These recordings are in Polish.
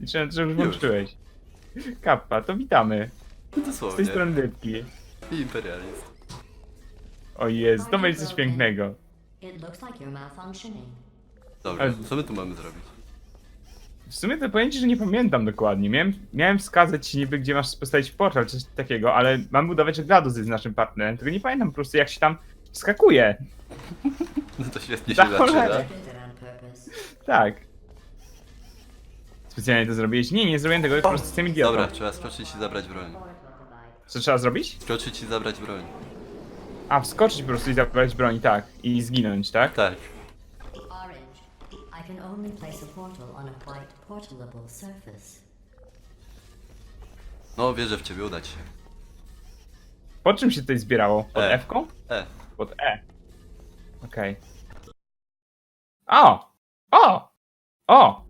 Liczyłem, że już Już. włączyłeś. Kappa, to witamy. Z tej Dosłownie. strony Dybki. I imperializm. O jest, to będzie coś pięknego. It looks like you're malfunctioning. Dobra, Ale- co my tu mamy zrobić? W sumie to powiem ci, że nie pamiętam dokładnie. Miałem, miałem wskazać ci niby, gdzie masz postawić portal, czy coś takiego, ale mam udawać, że Gladus jest naszym partnerem, tylko nie pamiętam po prostu jak się tam skakuje. No to świetnie Za się cholerę. zaczyna. You did it on purpose. Tak. Specjalnie to zrobiłeś? Nie, nie zrobiłem tego, po prostu jestem idiotą. Dobra, trzeba skoczyć i zabrać broń. Co trzeba zrobić? Skoczyć i zabrać broń. A, wskoczyć po prostu i zabrać broń, tak. I zginąć, tak? Tak. Orange. I can only place a portal on a white portalable surface. No, wierzę w ciebie, uda ci się. Po czym się tutaj zbierało? Pod E. F-ką? E, Pod E. Okej. O! O! O!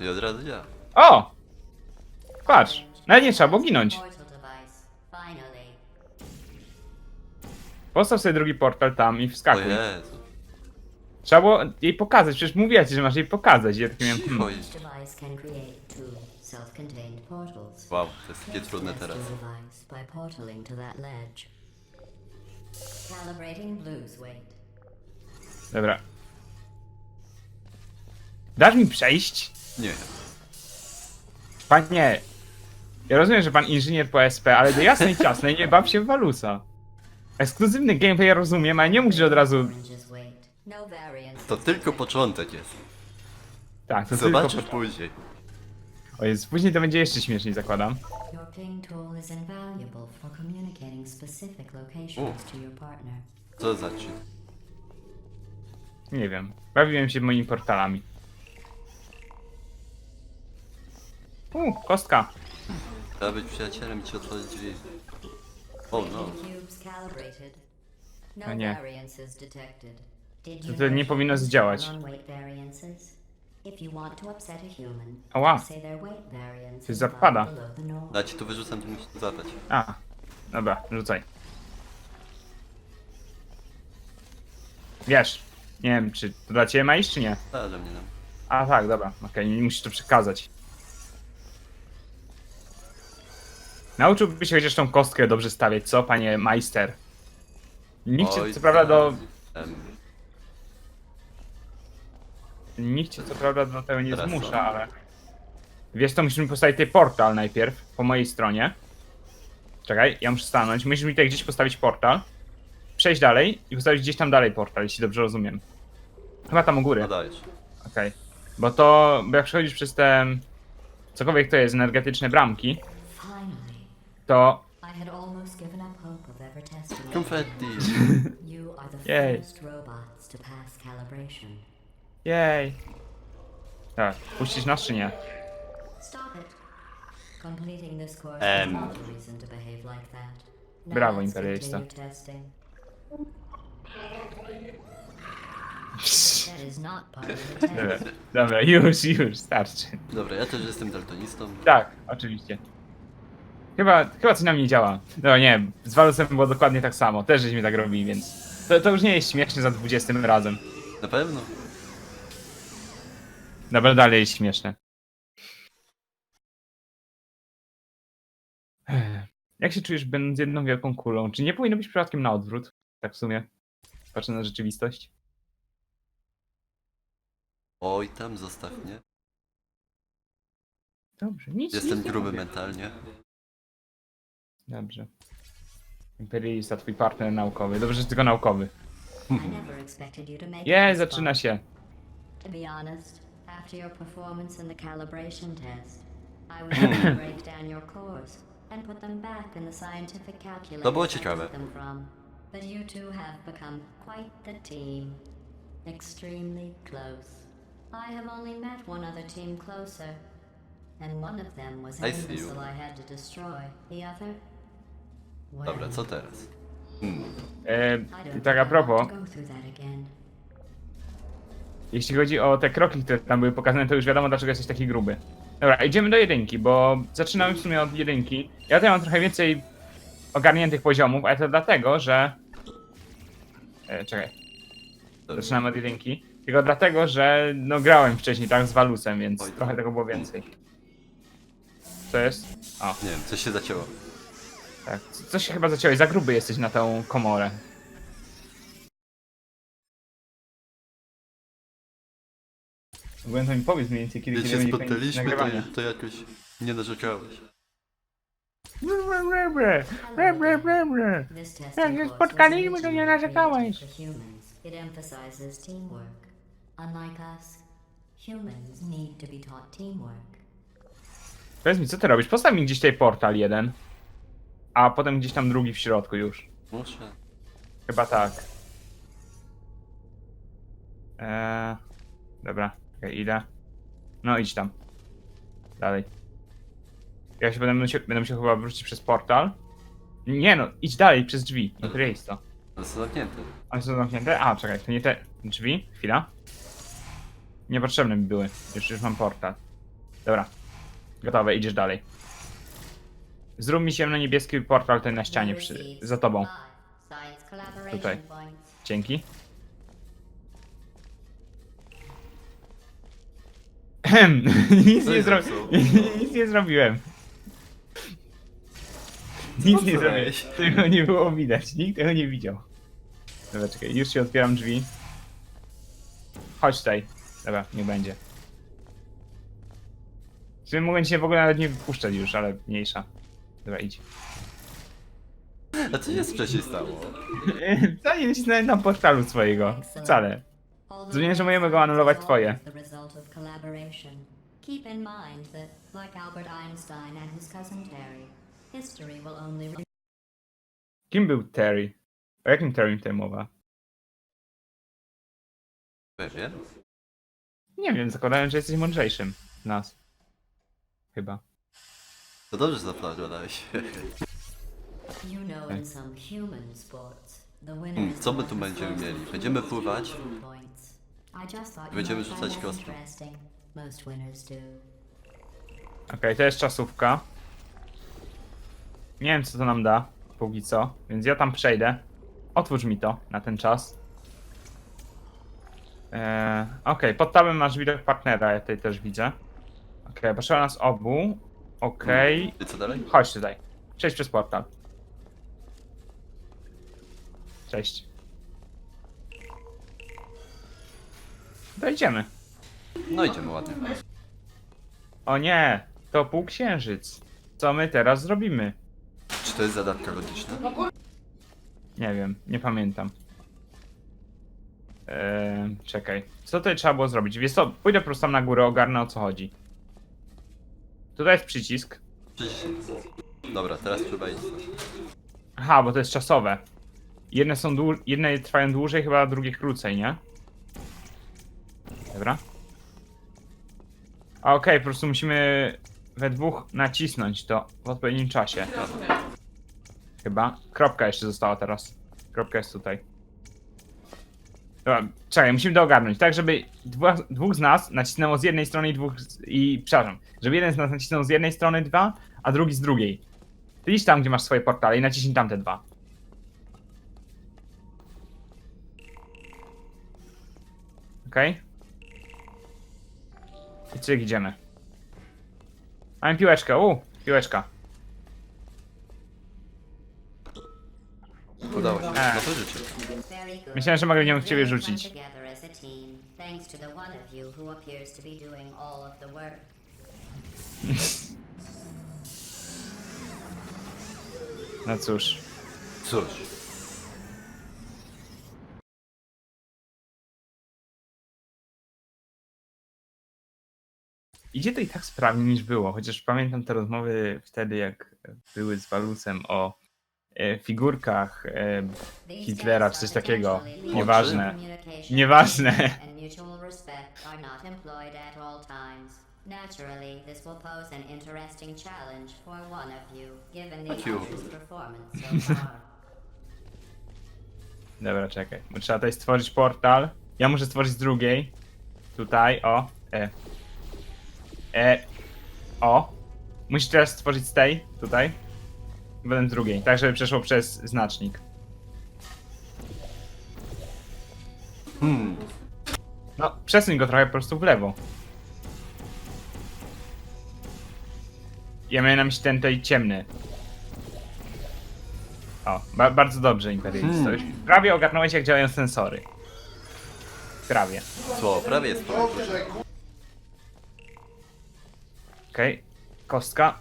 I od razu działa. O! Patrz, nawet nie trzeba było ginąć. Postaw sobie drugi portal tam i O wskakuj. Jezu. Trzeba było jej pokazać, przecież mówiła ci, że masz jej pokazać. Ja takie miałem, Cicho hmm. Wow, to jest takie trudne teraz. Dobra. Dasz mi przejść? Nie. Panie, ja rozumiem, że pan inżynier po SP, ale do jasnej ciasnej nie baw się w Walusa. Ekskluzywny gameplay ja rozumiem, ale nie musisz od razu... To tylko początek jest. Tak, to Zobaczysz tylko... później. O jest, później to będzie jeszcze śmieszniej, zakładam. Partner. Co za ci? Nie wiem. Bawiłem się moimi portalami. U, kostka. Trzeba być przyjacielem i ci otworzyć drzwi. O no. Cubes calibrated. No A nie. variances detected. Did To you to nie know powinno zdziałać. run on weight variances? If you want to upset a human, Ała. say their weight variance Coś is zapada. below the norm. Ja ci tu wyrzucam, to musisz tu zadać. A, dobra, rzucaj. Wiesz, nie wiem, czy to dla ciebie ma iść, czy nie? Ale mnie nam. A tak, dobra, okej, nie musisz to przekazać. Nauczyłby się chociaż tą kostkę dobrze stawiać, co, panie majster? Nikt cię, Oj, co prawda, do... em, Nikt cię, co prawda, do tego nie Teraz zmusza, ale... Wiesz, to musimy postawić tutaj portal najpierw, po mojej stronie. Czekaj, ja muszę stanąć, musisz mi tutaj gdzieś postawić portal. Przejść dalej i postawić gdzieś tam dalej portal, jeśli dobrze rozumiem. Chyba tam u góry. No dajesz. Okej. Bo to, bo jak przechodzisz przez te, cokolwiek to jest, energetyczne bramki, to, I had almost given up hope of ever testing it. Konfetti. You are the Yay. first robots to pass calibration. jej. Tak, puścisz nas czy nie? Stop it. Completing this course Em. is not a reason to behave like that. Now Brawo, let's imperialista. continue testing. That is not part of the Dobra, test. dobra, już, już, starczy. Dobra, ja też jestem daltonistą. Tak, oczywiście. Chyba, chyba coś nam nie działa. No nie, z Valusem było dokładnie tak samo, też żeśmy tak robili, więc to, to już nie jest śmieszne za 20 razem. Na pewno. Dobra, dalej jest śmieszne. Ech, Jak się czujesz będąc jedną wielką kulą? Czy nie powinno być przypadkiem na odwrót? Tak w sumie. Patrzę na rzeczywistość. Oj, tam zostaw mnie. Dobrze, nic Jestem nic nie gruby mówię. mentalnie. Dobrze. Imperialista, twój partner naukowy. Dobrze, że tylko naukowy. I never expected you to make it Je, this zaczyna się. To be honest, after your performance in the calibration test, I was going to break down your cores and put them back in the scientific calculator To było ciekawe. took them from. But you two have become quite the team. Extremely close. I have only met one other team closer. And one of them was an I see you. imbecile I had to destroy. The other? Dobra, co teraz? Hmm. E, I tak a propos, jeśli chodzi o te kroki, które tam były pokazane, to już wiadomo, dlaczego jesteś taki gruby. Dobra, idziemy do jedynki, bo zaczynamy w sumie od jedynki. Ja tutaj mam trochę więcej ogarniętych poziomów, ale to dlatego, że... E, czekaj. Zaczynamy od jedynki. Tylko dlatego, że no grałem wcześniej tak z Walusem, więc Oj, trochę tak. tego było więcej. Co jest? O, Nie wiem, coś się zacięło. Tak. Co- Coś się chyba zaciąłeś, za gruby jesteś na tą komorę. Ogólnie to mi powiedz mniej więcej, kiedy, Kiedy kiedy się będzie koniec spotkaliśmy, to, nagrywania. to jakoś nie narzekałeś. Bre, bre, bre, bre, Jak się spotkaliśmy, to nie narzekałeś. It emphasizes teamwork. Unlike us, humans need to be taught teamwork. Powiedz mi, co ty robisz? Postaw mi gdzieś tutaj portal jeden, a potem gdzieś tam drugi w środku już. Muszę. Chyba tak. Eee, dobra, okej, idę. No idź tam. Dalej. Ja się będę musiał, będę musiał chyba wrócić przez portal. Nie no, idź dalej przez drzwi. No to jest to. Ale są zamknięte. One są zamknięte? A, czekaj, to nie te drzwi. Chwila. Niepotrzebne mi były. Już, już mam portal. Dobra. Gotowe, idziesz dalej. Zrób mi się na niebieski portal ten na ścianie przy, za tobą. Tutaj. Dzięki. Ehem, nic Co nie zepsuł? Nic nie zrobiłem. Nic nie zrobiłem. zrobiłeś? Tego nie było widać. Nikt tego nie widział. Dobra, czekaj, już ci otwieram drzwi. Chodź tutaj. Dobra, nie będzie. W mogę cię w ogóle nawet nie wypuszczać już, ale mniejsza. Dobra, idź. A co się wcześniej stało? Co nie nacisnąłem tam portalu swojego. Wcale. Zrozumiałem, że możemy go anulować twoje. Keep in mind that, like Albert Einstein and his cousin Terry, history will only Kim był Terry? O jakim Terry tutaj mowa? Pewnie. Nie wiem, zakładałem, że jesteś mądrzejszym z nas. Chyba. To dobrze, zaplanowałeś. You know, in some human sports, the winner Hmm, is co my tu będziemy mieli? Będziemy pływać? points. I just thought you Będziemy might find rzucać that kostką. interesting. Most winners do. Okej, to jest czasówka. Nie wiem, co to nam da, póki co, więc ja tam przejdę. Otwórz mi to na ten czas. Eee, Okej, pod tabem masz widok partnera, ja tutaj też widzę. Okej, potrzeba nas obu. Okej, I co dalej? chodź tutaj. Przejdź przez portal. Cześć. Dojdziemy. No idziemy ładnie. O nie, to półksiężyc. Co my teraz zrobimy? Czy to jest zadawka logiczna? Nie wiem, nie pamiętam. Eee, czekaj. Co tutaj trzeba było zrobić? Wiesz co, pójdę po prostu tam na górę, ogarnę o co chodzi. Tutaj jest przycisk. Dobra, teraz trzeba iść. Aha, bo to jest czasowe. Jedne są dłu- jedne trwają dłużej, chyba drugie krócej, nie? Dobra. A okej, po prostu musimy we dwóch nacisnąć to w odpowiednim czasie. Chyba. Kropka jeszcze została teraz. Kropka jest tutaj. Dobra, czekaj, musimy to ogarnąć, tak żeby dwóch, dwóch z nas nacisnęło z jednej strony i dwóch z, i przepraszam, żeby jeden z nas nacisnął z jednej strony dwa, a drugi z drugiej. Ty idź tam, gdzie masz swoje portale i naciśnij tamte dwa. Okej? I cyk, idziemy. Mamy piłeczkę, u, piłeczka. Udało się. E. No to życie. Myślałem, że mogę w nią w ciebie rzucić. No cóż. Cóż. Idzie to i tak sprawniej niż było, chociaż pamiętam te rozmowy wtedy, jak były z Walusem o e, figurkach e, Hitlera czy coś takiego. Nieważne. Nieważne. Naturally, this will pose an interesting challenge for one of you, given the Thank you. other's performance so far. Dobra, czekaj. Bo trzeba tutaj stworzyć portal. Ja muszę stworzyć z drugiej. Tutaj, o. E. E. O. Musisz teraz stworzyć z tej, tutaj. I potem z drugiej. Tak, żeby przeszło przez znacznik. Hmm. No, przesuń go trochę po prostu w lewo. Ja miałem na myśli ten tutaj ciemny. O, ba bardzo dobrze, Imperialista. Hmm. Prawie ogarnąłeś, jak działają sensory. Prawie. Co, prawie jest po Okej. Kostka.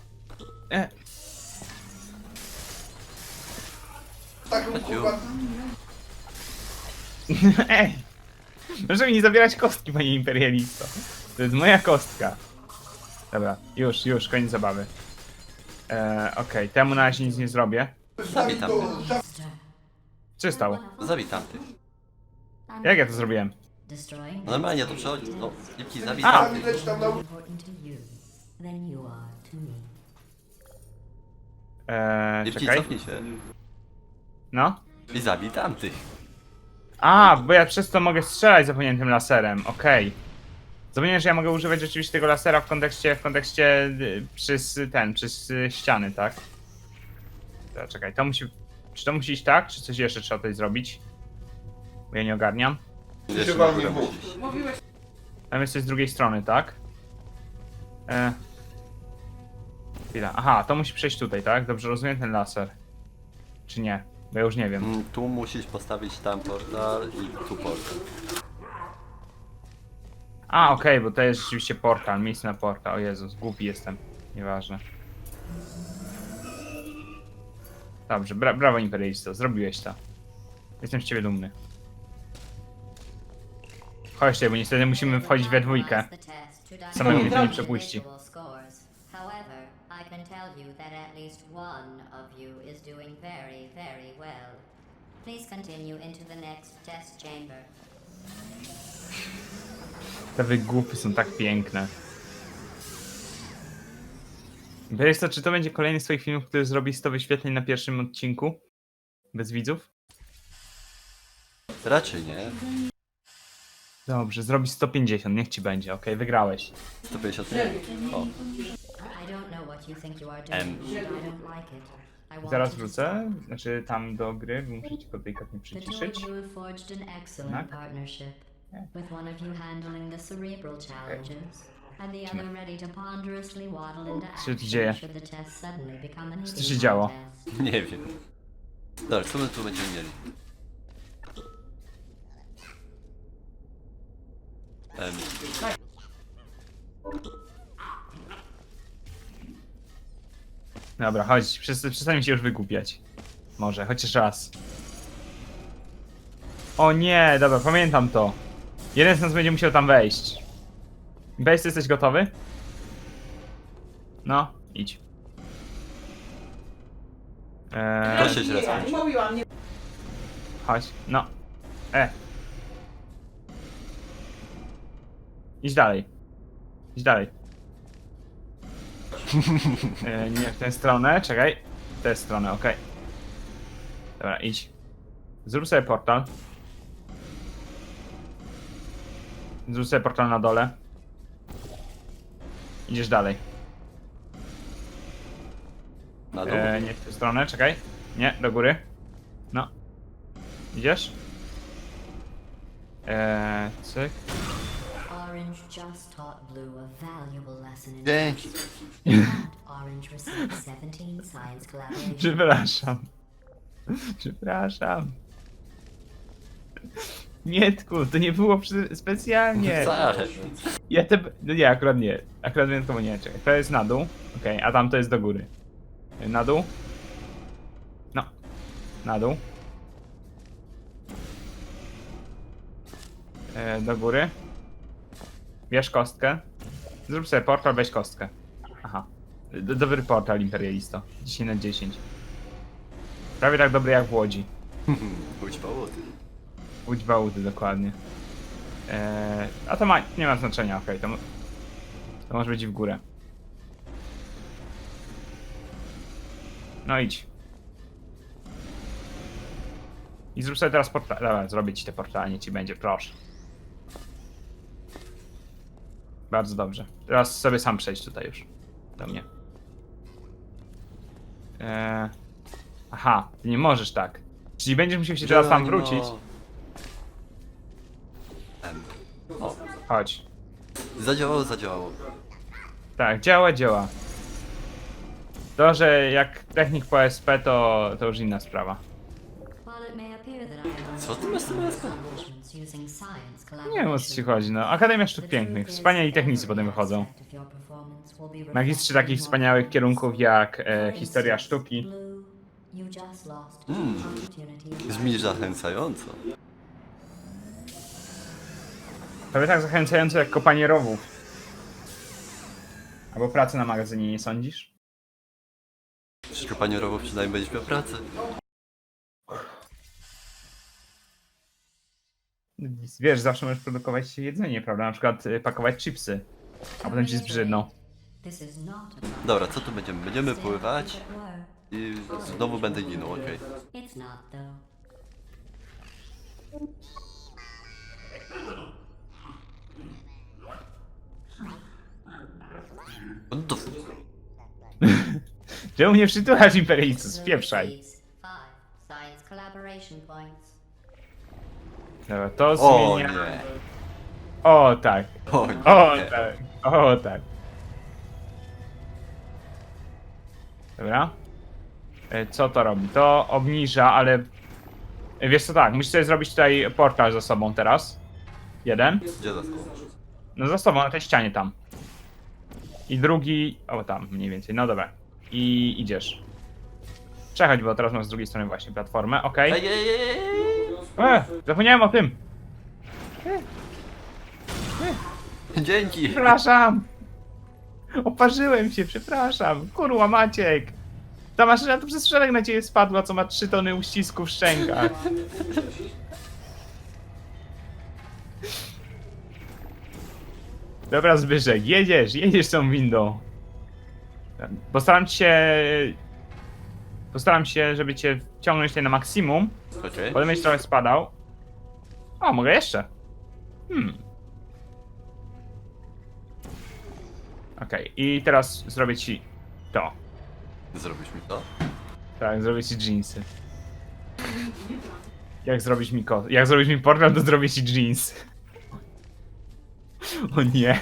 E, Taką kurwa... Ej! Proszę mi nie zabierać kostki, panie imperialisto. To jest moja kostka. Dobra, już, już, koniec zabawy. E, Okej, temu na razie nic nie zrobię. Zabij tam. Monster. Co się stało? Zabij tamtych. Jak ja to zrobiłem? Destroying No normalnie to przechodzi. No, Lipki, zabij A! tamtych. Leć tam na... important to you than you are to me. E, Lipki, czekaj. cofnij się. No. I zabij tamtych. A, bo ja przez to mogę strzelać zapomniałem tym laserem, okej. Zapomniałem, że ja mogę używać rzeczywiście tego lasera w kontekście, w kontekście y, przez ten, przez y, ściany, tak? Dobra, czekaj, to musi, czy to musi iść tak, czy coś jeszcze trzeba tutaj zrobić? Bo ja nie ogarniam. Jeszcze chyba na górę nie. Tam jest coś z drugiej strony, tak? E... Chwila, aha, to musi przejść tutaj, tak? Dobrze rozumiem ten laser. Czy nie? Bo ja już nie wiem. Mm, Tu musisz postawić tam portal i tu portal. A, okej, bo to jest rzeczywiście portal, miejsce na portal. O Jezus, głupi jestem. Nieważne. Dobrze, bra brawo Imperialisto, zrobiłeś to. Jestem z ciebie dumny. Chodźcie, bo niestety musimy wchodzić we dwójkę. Samego mnie to nie przepuści. However, I can tell you that at least one of you is doing very, very well. Please continue into the next test chamber. Te wygłupy są tak piękne. Imperialista, czy to będzie kolejny z twoich filmów, który zrobi 100 wyświetleń na pierwszym odcinku? Bez widzów? Raczej nie. Dobrze, zrobi 150, niech ci będzie, okej, wygrałeś. 150 nie. O, I don't know what you think you are doing, Em. but I don't like it. I want Zaraz to wrócę, znaczy tam do gry, bo muszę ci go delikatnie The two przyciszyć. of you have forged an excellent Tak. partnership, with one of you handling the cerebral challenges, and the other ready to ponderously waddle into Co się action dzieje? should the test suddenly become an Co eating się działo? contest. nie wiem. Dobra, co my tu będziemy mieli? Em, Dobra, chodź, przestań przestań mi się już wygłupiać. Może, chociaż raz. O nie, dobra, pamiętam to. Jeden z nas będzie musiał tam wejść. Wejść, jesteś gotowy? No, idź. Eee, Proszę się. Mówiłam, nie chodź, no. E. Idź dalej. Idź dalej. E, nie w tę stronę, czekaj. W tę stronę, okej. Dobra, idź. Zrób sobie portal. Zrób sobie portal na dole. Idziesz dalej. Na dół. E, nie w tę stronę, czekaj. Nie, do góry. No. Idziesz? Eee, cyk. Just taught Blue a valuable lesson in Dzięki. Orange received 17 science collaborations. Przepraszam. Przepraszam. Mietku, to nie było przy... specjalnie. Wcale. Ja te... No nie, akurat nie. Akurat wyjątkowo nie, czekaj. To jest na dół. Okej, a tam to jest do góry. Na dół. No. Na dół. E, do góry. Bierz kostkę. Zrób sobie portal, weź kostkę. Aha. D- Dobry portal, imperialisto. 10 na 10. Prawie tak dobry jak w Łodzi. Pójdź po łód. Łódź Bałuty, dokładnie. Eee, a to ma, nie ma znaczenia, okej, to, mo- to może być w górę. No idź. I zrób sobie teraz portal. Dobra, zrobię ci te portale, nie ci będzie, proszę. Bardzo dobrze. Teraz sobie sam przejdź tutaj już. Do mnie. Eee, aha, ty nie możesz tak. Czyli będziesz musiał się teraz tam wrócić. Em, O, Chodź. zadziałało, zadziałało. Tak, działa, działa. To, że jak technik po SP, to, to już inna sprawa. While it may appear that I have Co ty masz using science Nie wiem o co ci chodzi, no. Akademia Sztuk Pięknych. Wspaniali technicy potem wychodzą. Magistrzy takich wspaniałych kierunków jak e, historia sztuki. Mm. Brzmi zachęcająco. Prawie tak zachęcające jak kopanie rowów. Albo pracę na magazynie, nie sądzisz? Przy kopaniu rowów przynajmniej będziesz miał pracę. Wiesz, zawsze możesz produkować jedzenie, prawda? Na przykład y, pakować chipsy, a potem ci zbrzydną. Dobra, co tu będziemy? Będziemy pływać i znowu będę ginął, okej. F- Czemu nie przytulasz imperialistów? Spieprzaj. Dobra, to O zmienia... nie. O tak, O nie. o tak, o tak. Dobra. E, Co to robi? To obniża, ale... E, Wiesz co, tak, musisz sobie zrobić tutaj portal za sobą teraz. Jeden. Gdzie za sobą? No za sobą, na tej ścianie tam. I drugi... O, tam mniej więcej, no dobra. I idziesz. Przechodź, bo teraz masz z drugiej strony właśnie platformę, okej. Ej, ej, ej, ej. E, zapomniałem o tym. Dzięki. Przepraszam! Oparzyłem się, przepraszam. Kurwa, Maciek! Ta maszyna tu przez szereg na ciebie spadła, co ma 3 tony uścisku w szczękach. Dobra, Zbyszek, jedziesz, jedziesz tą windą. Postaram cię... Postaram się, żeby cię ciągnąć tutaj na maksimum. Okej. Potem będziesz trochę spadał. O, mogę jeszcze. Hmm. Okej, i teraz zrobię ci to. Zrobisz mi to? Tak, zrobię ci jeansy. Jak zrobić mi ko... Jak zrobić mi portal, to zrobię ci jeans. O nie.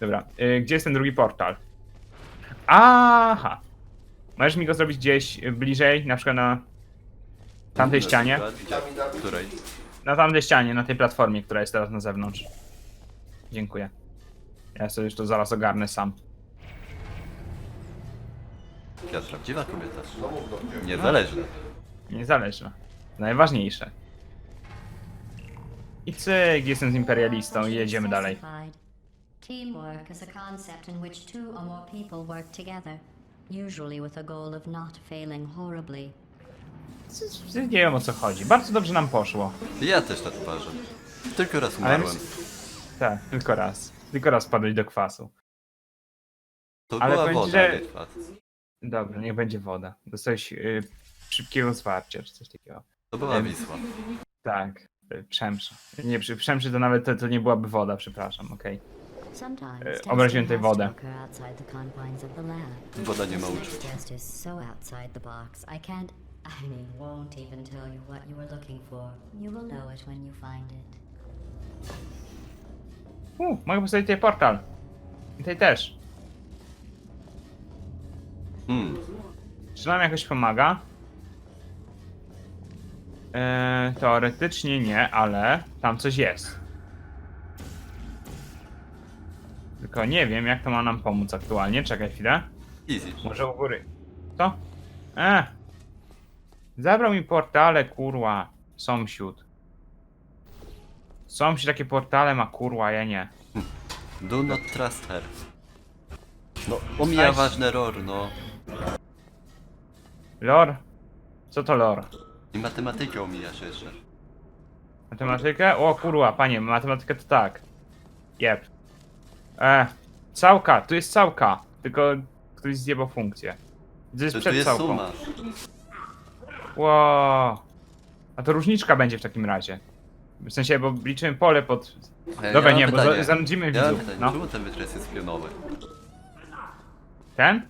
Dobra, y, gdzie jest ten drugi portal? Aha. Możesz mi go zrobić gdzieś y, bliżej, na przykład na tamtej ścianie? Której? Na tamtej ścianie, na tej platformie, która jest teraz na zewnątrz. Dziękuję. Ja sobie już to zaraz ogarnę sam. Ja prawdziwa kobieta. Niezależna. Niezależna. Najważniejsze. I cyk, jestem z imperialistą i jedziemy dalej. Teamwork is a concept in which two or more people work together, usually with a goal of not failing horribly. Nie wiem o co chodzi. Bardzo dobrze nam poszło. Ja też tak uważam. Tylko raz Ale umarłem. Tak, tylko raz. Tylko raz padłeś do kwasu. To ale była powiem ci, woda, że- nie kwas. Dobra, niech będzie woda. Dostałeś y, szybkiego zwarcia, czy coś takiego. To była Em, Wisła. Tak, y, przemsza. Nie, przy przemszy to nawet to, to nie byłaby woda, przepraszam, okej. Sometimes E, obraziłem to wodę. occur outside the confines of the lab. Woda nie ma This uczuć. test is so outside the box, I can't, I mean, won't even tell you what you were looking for. You will know it when you find it. U, mogę postawić tutaj portal. I tutaj też. Hmm. Czy nam jakoś pomaga? Eee, teoretycznie nie, ale tam coś jest. Tylko nie wiem, jak to ma nam pomóc aktualnie. Czekaj chwilę. Easy. Może u góry. Co? E! Zabrał mi portale, kurwa. Sąsiód. Sąsiód takie portale ma, kurwa, ja nie. Do not trust her. No, omija ważne ror, no. Lor? Co to lor? I matematykę omijasz jeszcze. Matematykę? O kurwa, panie, matematykę to tak. Jep. E, całka, tu jest całka. Tylko ktoś zjebał funkcję. To jest To tu przed jest całką. suma. Wow. A to różniczka będzie w takim razie. W sensie, bo liczymy pole pod... Ja- Dobra, ja mam nie, bo pytanie. za- zanudzimy Ja mam widzów. pytanie, No. czemu ten wykres jest pionowy? Ten?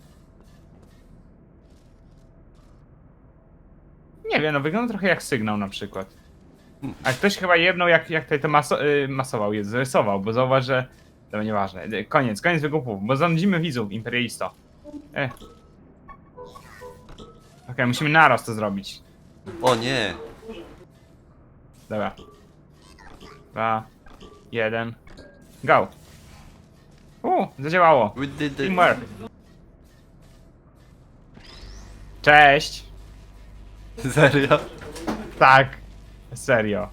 Nie wiem, no wygląda trochę jak sygnał na przykład. A ktoś chyba jedną jak, jak tutaj to maso, y, masował, jest, rysował, bo zauważ, że... To nieważne. Y, Koniec, koniec wygłupów, bo zanudzimy widzów, imperialisto. E. Okej, musimy naraz to zrobić. O nie! Dobra. Dwa, jeden, go. U, zadziałało. We did it. Teamwork. Cześć. Serio? Tak. Serio.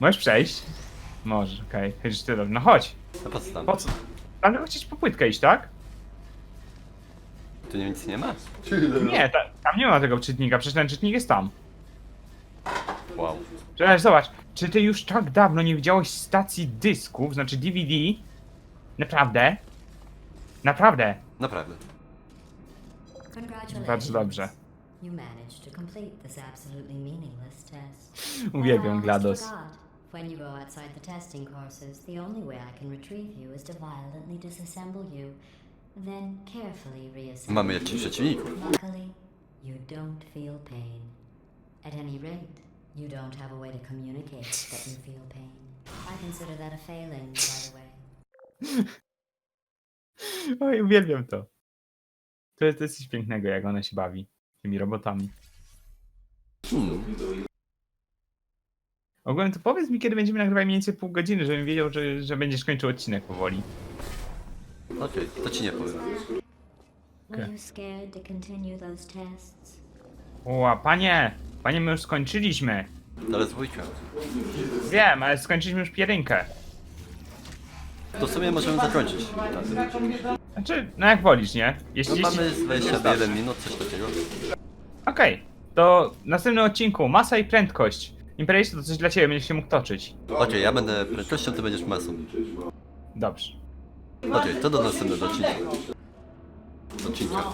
Możesz przejść? Możesz, okej. Okay. ty dobrze. No chodź. A po co tam? Po co? Tam tylko chcieć po płytkę iść, tak? Tu nic nie ma? Nie, ta, tam nie ma tego czytnika, przecież ten czytnik jest tam. Wow. Przecież zobacz, czy ty już tak dawno nie widziałeś stacji dysków, znaczy DVD? Naprawdę? Naprawdę. Naprawdę. Bardzo dobrze. You managed to complete this absolutely meaningless test. Uwielbiam GLaDOS. Almost forgot. When you go outside the testing courses, the only way I can retrieve you is to violently disassemble you, then carefully reassemble Mamy you. jakichś przeciwników. Luckily, you don't feel pain. At any rate, you don't have a way to communicate that you feel pain. I consider that a failing, by the way. Oj, uwielbiam to. To jest, to jest coś pięknego, jak ona się bawi tymi robotami. Hmm. Ogólnie to powiedz mi, kiedy będziemy nagrywać mniej więcej pół godziny, żebym wiedział, że, że będziesz kończył odcinek powoli. Okej, to ci nie powiem. Were Okay. you scared to continue those tests? Ła, panie! Panie, my już skończyliśmy. Ale z dwójką. Wiem, ale skończyliśmy już pierynkę. To w sumie możemy zakończyć. Tak. Znaczy, no jak wolisz, nie? Jeśli... No jeśli... mamy z 21 minut, coś takiego. Okej, to w następnym odcinku masa i prędkość. Imperialista to coś dla ciebie, będziesz się mógł toczyć. Okej, ja będę prędkością, ty będziesz masą. Dobrze. Okej, to do następnego odcinka. Odcinka.